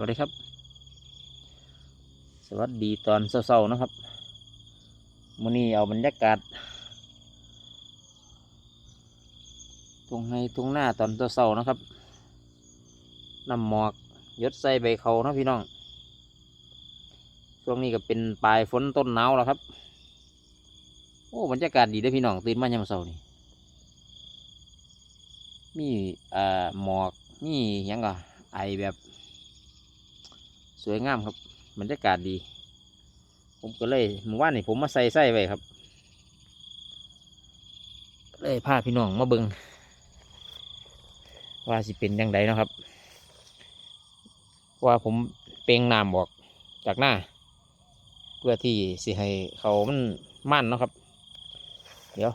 วัสดีครับ สวัสดีตอนเศร้าๆนะครับมื้อนี้เอาบรรยากาศทุ่งให้ทุ่งหน้าตอนเศร้าๆนะครับน้ำหมอกยดใส่ใบเขานะพี่น้อง ช่วงนี้ก็เป็นปลายฝนต้นหนาวแล้วครับ โอ้บรรยากาศดีเด้อพี่น้องตื่นมายามเช้านี่มีอ่าหมอกมีหยังก็ไอแบบ สวยงามครับบรรยากาศดี ผมก็เลยเมื่อวานนี่ผมมาใส่ไส้ไว้ครับก็เลยพาพี่น้องมาเบิงว่าสิเป็นยังไงนะครับ ว่าผมเปลงน้ำออกจากหน้า เพื่อที่สิให้เขามันมั่นนะครับ เดี๋ยว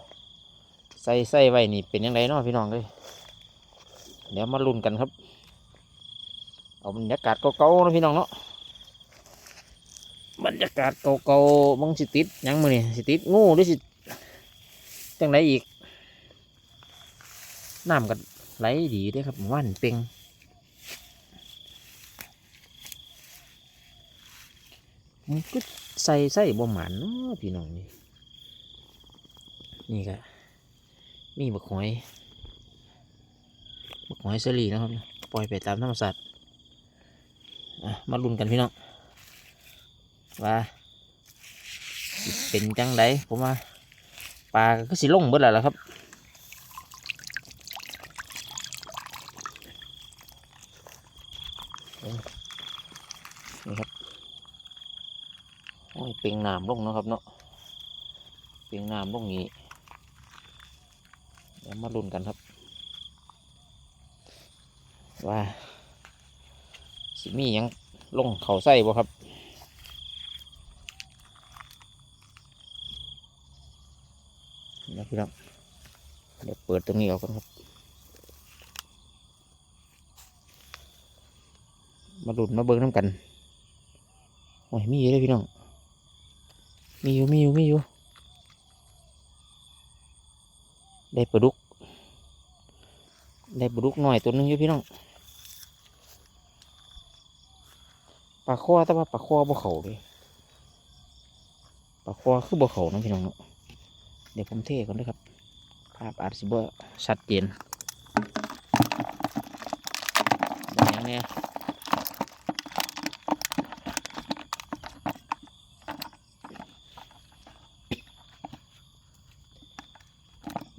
ใส่ใส่ไว้นี่เป็นยังไงเนาะพี่น้องเลยเดี๋ยวมาลุ้นกันครับ เอาบรรยากาศเก่าๆเนาะพี่น้องเนาะบรรยากาศเก่าๆมังสิติดยังมือนี่สิติดงูหรือสิจังไรอีกน้ำกันไหลดีด้อครับว่านเป่งมันก็ใส่ใส่บ่หมันเนาะพี่น้องนี่นี่ก็มีบักหอยบักหอยเสลีนะครับ ปล่อยไปตามธรรมชาติ มาลุ้นกันพี่น้องว่าเป็นจังไดผมว่าปลาก็สิลงเบิดแล้วล่ะครับนี่ครับโอ้ยเปลียงน้ำลงเนาะครับเนาะเปลียงน้ำลงนี้เดี๋ยวมาลุ้นกันครับ ว่าสิมียัง ลงเขาใส่บ่ครับนะพี่น้องเดี๋ยวเปิดตรงนี้ออกก่อนครับ มาดุดมาเบิ้งน้ำกันโอ้ยมีอยู่เลยพี่น้อง มีอยู่มีอยู่มีอยู่ ได้ปลาดุก ได้ปลาดุกหน่อยตัวนึงอยู่พี่น้อง ปลาคอแต่ว่าปลาคอบ่เขาเลยปลาคอคือบ่เขานะพี่น้องเนาะเดี๋ยวผมเทก่อนเลยครับภาพอาจสิบ่ชัดเจนได้หยังนี่ย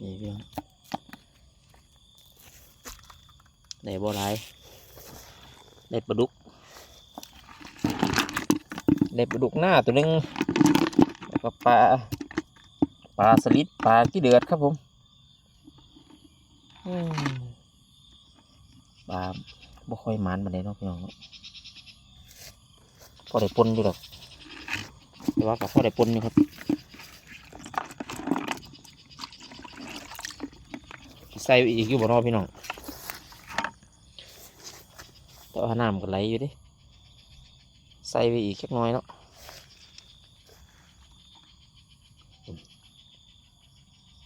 นี่พี่น้องได้บ่หลายได้ปลาดุก ได้ปลาดุกหน้าตัวหนึงแล้วก็ปลาปลาสลิดปลาขี้เดือดครับผมปลาบ่ค่อยมันมาเลยเนาะพี่น้องพอได้ปนอยู่หรอกแต่ว่ากับพอได้ปนอยู่ครับใส่อีกอยู่บ่เนอพี่น้องแต่ว่าน้ำก็ไหลอยู่ดิ ใส่ไปอีกสักน้อยเนาะ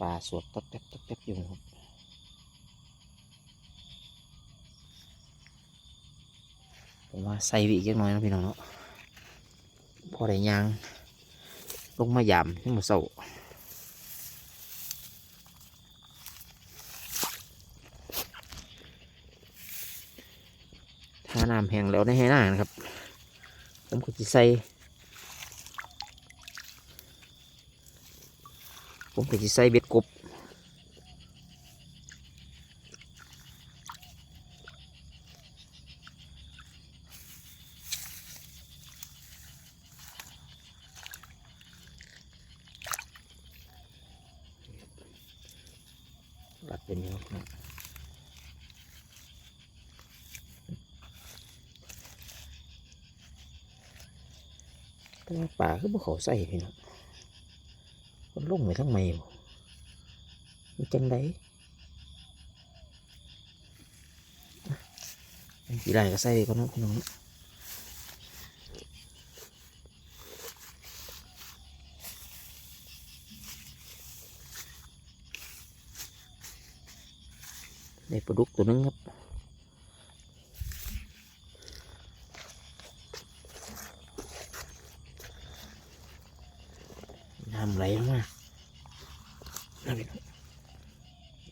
ปลาสวดตับแทบตับแทบอยู่ครับผมว่าใส่ไปอีกสักน้อยนะพี่น้องเนาะพอได้ยางลงมายามที่มือเสาถ้าน้ำแห้งแล้วได้ให้หน้านะครับ ผมก็จะใส่ผมก็จะใส่เบ็ดกบหลัดเป็นยังไงแต่ว่า ป่าคือบ่เขาใส่พี่น้องมันลงไปทั้งไม่บ่มันจังไดกี่ไรก็ใส่ก็นาะพี่น้องได้ปลาดุกตัวนึงครับำไหลลงมาน้ำพี่น้อง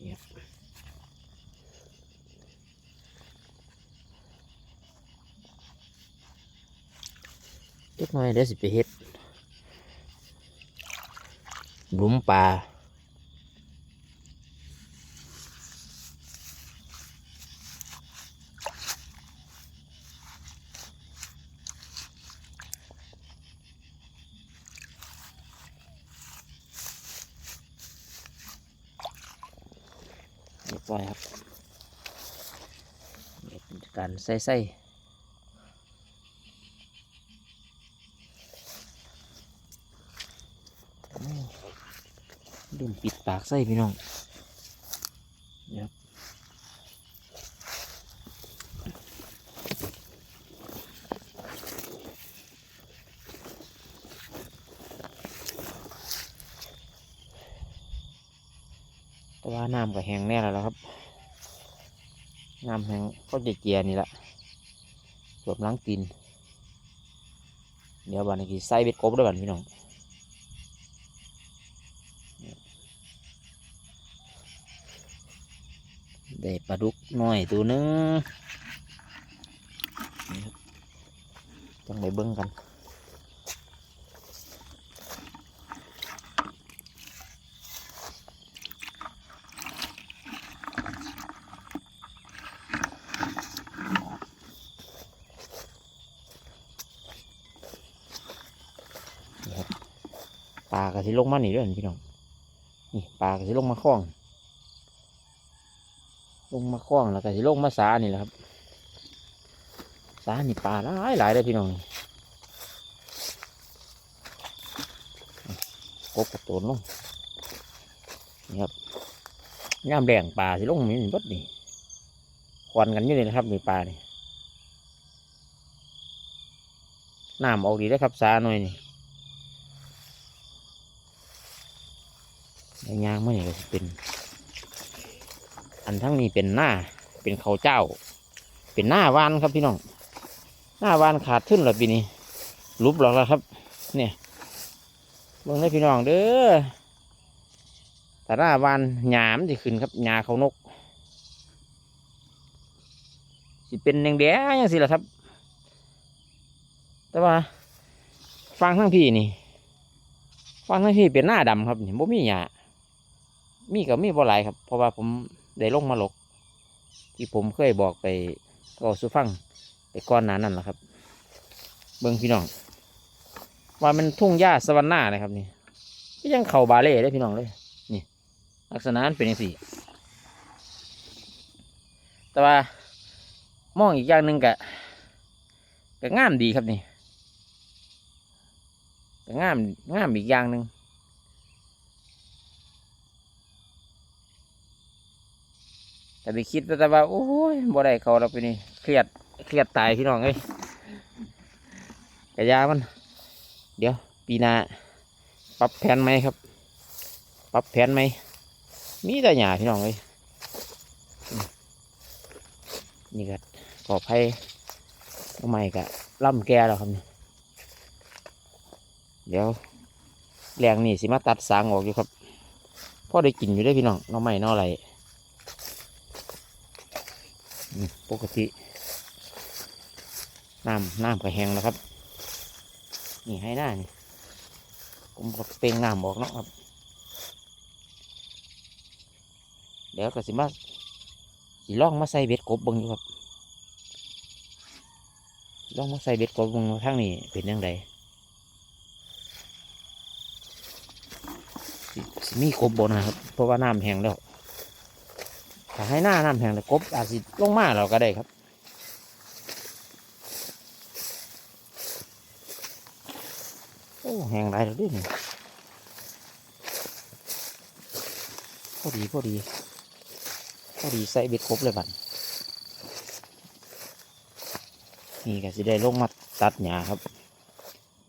เนี่ยเล็กน้อยเดี๋ยวสิไปเฮ็ดหลุมปลา เรียบร้อยครับเป็นการใส่ใส่ดื่มปิดปากใส่พี่น้อง แต่ว่าน้ำก็แห้งแน่แล้วครับน้ำแห้งก็จะเจียนี่แหละสวมล้างตีนเดี๋ยวบัดนกี้ใส่เบ็ดกบด้วยบัดพี่น้องได้ปลาดุกน้อยตัวนึงจังไปเบิ้งกัน ปลากระ สิลงมาหนีด้วยพี่น้องนี่ปลากระสิลงมาคล้อง ลงมาคล้องแล้วก็สิลงมาสานี่แหละครับสานี่ปลาหลายหลายเลยพี่น้องกบกระโตนลงนี่ครับย่ามแดงปลาสิลงมีนี่บดนี่ควันกันอยู่นี่นะครับมีปลานี่น้ำออกดีได้ครับสาหน่อยนี่ แล้วยางมันนี่ก็เป็น อันทั้งนี้เป็นหน้าเป็นเขาเจ้า เป็นหน้าวานครับพี่น้อง หน้าวานขาดทึ้นแล้วปีนี้รูปหรอกแล้วครับ เนี่ยเบิ่งให้พี่น้องเด้อแต่หน้าวานหยามสิขึ้นครับหยาเขานกสิเป็นแดงแดงยังสิล่ะครับ แต่ว่าฟังทั้งพี่นี่ฟังทั้งพี่เป็นหน้าดำครับนี่บ่มีหยา มีกับมีบ่หลายครับ เพราะว่าผมได้ลงมาหลก ที่ผมเคยบอกไปก็สุฟังไปก้อนหนานั่นแหละครับ เบิ่งพี่น้อง ว่ามันทุ่งหญ้าสวรรค์หน้านะครับนี่ก็ยังเข่าบาเล่ได้พี่น้องเลย นี่ ลักษณะมันเป็นอย่างสี่ แต่ว่ามองอีกอย่างหนึ่งกะก็งามดีครับนี่ก็งามงามอีกอย่างหนึ่ง แต่ไปคิดแต่ว่า โอ้ยบ่ได้เขาเราไปนี่เครียดเครียดตายพี่น้องเอ้ยกระยามัน เดี๋ยว ปีหน้าปรับแผนไหมครับ ปรับแผนไหมมีแต่หยาพี่น้องเอ้ยนี่ก็ขอภัยทำไมกะล่ำแกแล้วครับเดี๋ยวแรงนี่สิมาตัดสางออกอยู่ครับพ่อได้กินอยู่ได้พี่น้องน้องใหม่น้ออะไร ปกติน้ำน้ำก็แห้งแล้วครับ นี่ให้หน้านี่ผมก็เปล่งน้ำบอกเนาะครับ เดี๋ยวก็สิมาสิล่องมาใส่เบ็ดกบบิ่งอยู่ครับล่องมาใส่เบ็ดกบบิ่งว่าทางนี้เป็นยังไงสิสิมีกบบ่นะครับ เพราะว่าน้ำแห้งแล้ว ถ้าให้หน้าน้ำแห้งแล้วกบอาจสิลงมาเราก็ได้ครับโอ้แห้งหลายแล้วด้วยนี่พอดีพอดีพอดีใส่เบ็ดครบเลยบัดนี่ก็สิได้ลงมาตัดหญ้าครับ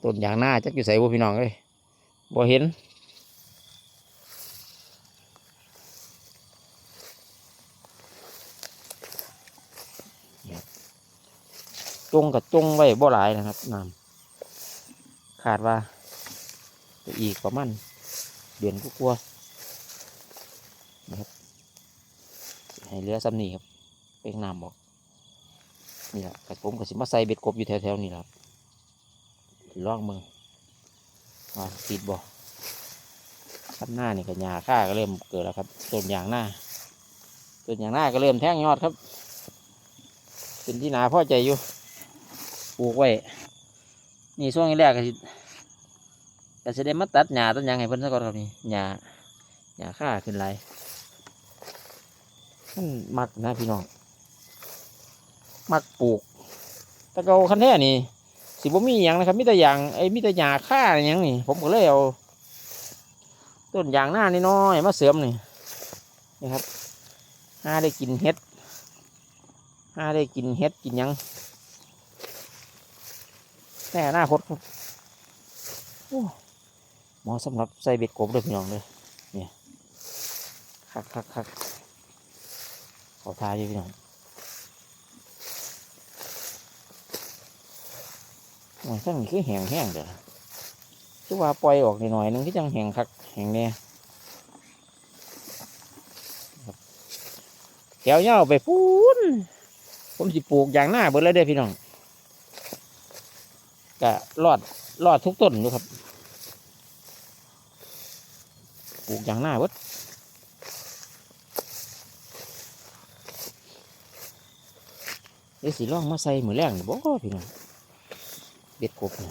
ต้นยางหน้าจักอยู่ใส่บ่พี่น้องเอ้ยบ่เห็น จงกับจงไว้บ่หลายนะครับน้ำขาดว่าจะอีกประมาณเดือนก็กลัวนะครับให้เหลือซ้ำนี่ครับเป็นน้ำบอกนี่แหละกระผมกับสิมาใส่เบ็ดกบอยู่แถวๆนี่แหละครับสิลองมึงว่าติดบ่ขั้นหน้านี่ก็หญ้าค่าก็เริ่มเกิดแล้วครับต้นยางหน้าต้นยางหน้าก็เริ่มแท่งยอดครับเป็นที่นาพ่อใจอยู่ ปลูกไว้นี่ช่วงแรกก็สิก็จะได้มาตัดหญ้าต้นยางให้เพิ่นซะก่อนครับนี่หญ้าหญ้าค่าขึ้นไรมันมักนะพี่น้องมักปลูกแต่เกาคันแท้นี่สิบ่มีอหย่างนะครับมีแต่อย่างไอ้มีแต่หญ้าค่าอหย่างนี่ผมก็เลยเอาต้นยางหน้านี่น้อยมาเสริมนี่นี่ครับหาได้กินเห็ดหาได้กินเห็ดกินยัง แน่หน้าคตครับโอ้เหมาะสำหรับใส่เบ็ดกบเลยพี่น้องเลยเนี่ยคักคักคักขอทายอยู่พี่น้องโอ้ยทั้งนี้คือแห้งแห้งเด้อคือว่าปล่อยออกหน่อยๆนึงที่จังแห้งคักแห้งเนี่ยแถวเงาวไปพูนผมสิปลูกอย่างหน้าเบิดเลยเด้อพี่น้อง ก็รอดรอดทุกต้นอยู่ครับปลูกอย่างหน้าเบิดเดี๋ยวสิลองมาใส่เหมือนแรงนี่บ่พี่น้องเบ็ดกบนี่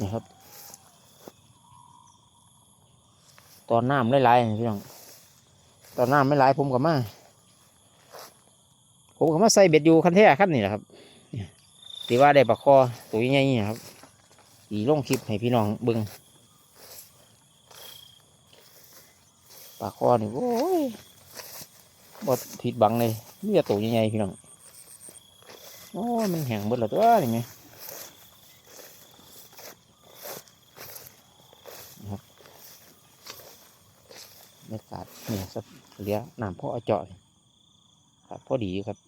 นี่ครับ ตอนน้ำหลายๆนี่พี่น้องตอนน้ำไม่หลายผมก็มา ผมก็มาใส่เบ็ดอยู่คันแท้คันนี่แหละครับ ตีว่าได้ปลาคอตัวใหญ่ๆนี่ครับตีลงคลิปให้พี่น้องเบิ่งปลาคอนี่โอ้ยบดผิดบังเลยเนี่จะตัวใหญ่ๆพี่น้องโอ้ยมันแห้งเบิดและตัวนี่ไงนะครับบรรยากาศเนี่ยสักเลี้ยน้ำพ่อเจาะครับพอดีครับ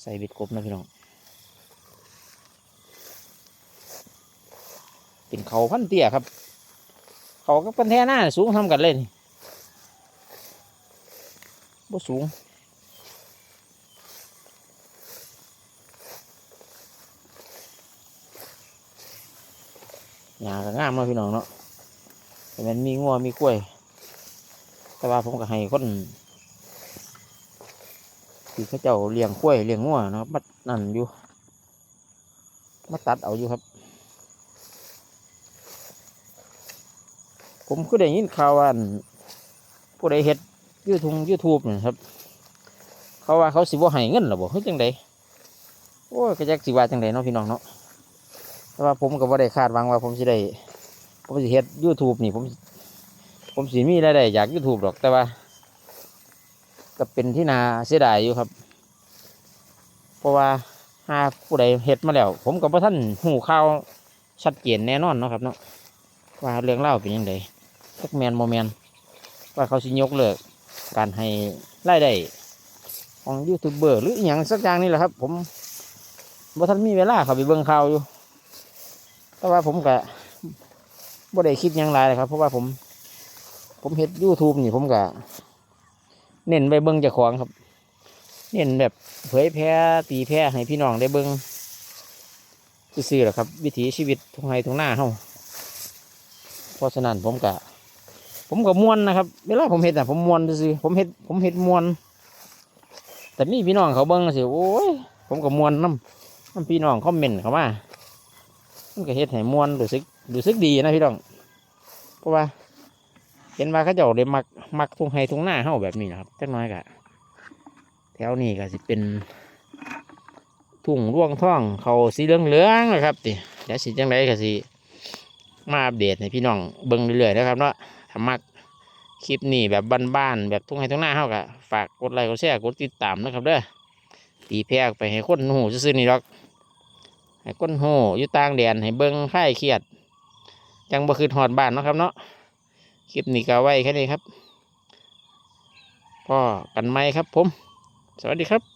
ใส่เบ็ดกบนะพี่น้อง เป็นเขาพันเตี้ยครับ เขากับกันแท่หน้าสูงทำกันเลยนี่บ่สูงหญ้าก็งามเนาพี่น้องเนาะแต่มันมีงัวมีกล้วย แต่ว่าผมก็ให้คนที่เขาเจ้าเลี้ยงกล้วยเลี้ยงงัวนะครับมานั่นอยู่ มาตัดเอาอยู่ครับ ผมก็ได้ยินข่าวว่าผู้ใดเฮ็ดยูทูบยูทูบนะครับ เขาว่าเขาสิบ่ให้เงินหรอบ่เฮ้ยจังใดโอ้ยก็จักสิว่าจังใดเนาะพี่น้องเนาะแต่ว่าผมก็บ่ได้คาดหวังว่าผมสิได้ผมสิเฮ็ดยูทูบนี่ผมผมสิมีรายได้จากยูทูบหรอกแต่ว่าก็เป็นที่นาเสียดายอยู่ครับ เพราะว่าหาผู้ใดเฮ็ดมาแล้ว ผมกับพ่ท่านหูข่าวชัดเจนแน่นอนเนาะครับเนาะว่าเรื่องเล่าเป็นยังไง สักแมนโมแมนว่าเขาสิยกเลิกการให้รายได้ของยูทูบเบอร์หรืออย่างสักอย่างนี่แหละครับ ผมบ่ท่านมีเวลาเขาไปเบิ่งข่าวอยู่ แต่ว่าผมก็บ่ได้คิดยังไรเลยครับ เพราะว่าผม ผมเฮ็ดยูทูบนี่ผมก็เน้นไปเบิ่งจ้าของครับ เน้นแบบเผยแพร่ตีแพร่ให้พี่น้องได้เบิ่งซื่อๆแหละครับ วิถีชีวิตทุ่งไร่ทุ่งนาเฮาเพราะฉะนั้นผมก็ ผมก็มวนนะครับ เวลาผมเฮ็ดอะผมมวนซื่อผมเฮ็ดผมเฮ็ดมวนแต่มีพี่น้องเขาเบิ่งสิโอ้ยผมก็มวนน้ำน้ำพี่น้องคอมเมนต์เข้ามามันก็เฮ็ดให้มวนรู้สึกรู้สึกดีนะพี่น้อง เพราะว่า เห็นว่าเขาเจ้าได้มักมักทุ่งไร่ทุ่งหน้าเฮาแบบนี้นะครับจักน้อยกะแถวนี้ก็สิเป็นทุ่งร่วงท่องเขาสีเหลืองเหลืองนะครับติเดี๋ยวสิจังไดก็สิมาอัปเดตให้พี่น้องเบิ่งเรื่อยๆนะครับเนาะ ถ้ามักคลิปนี้แบบบ้านๆแบบทุ่งไร่ทุ่งนาเฮาก็ฝากกดไลค์กดแชร์กดติดตามนะครับเด้อตีแพร่ไปให้คนหูซื่อๆนี่หรอกให้คนหูอยู่ต่างแดนให้เบิ่งคลายเครียด จังบ่คือหอดบ้านเนาะครับเนาะคลิปนี้ก็ไว้แค่นี้ครับก็กันไหมครับผม สวัสดีครับ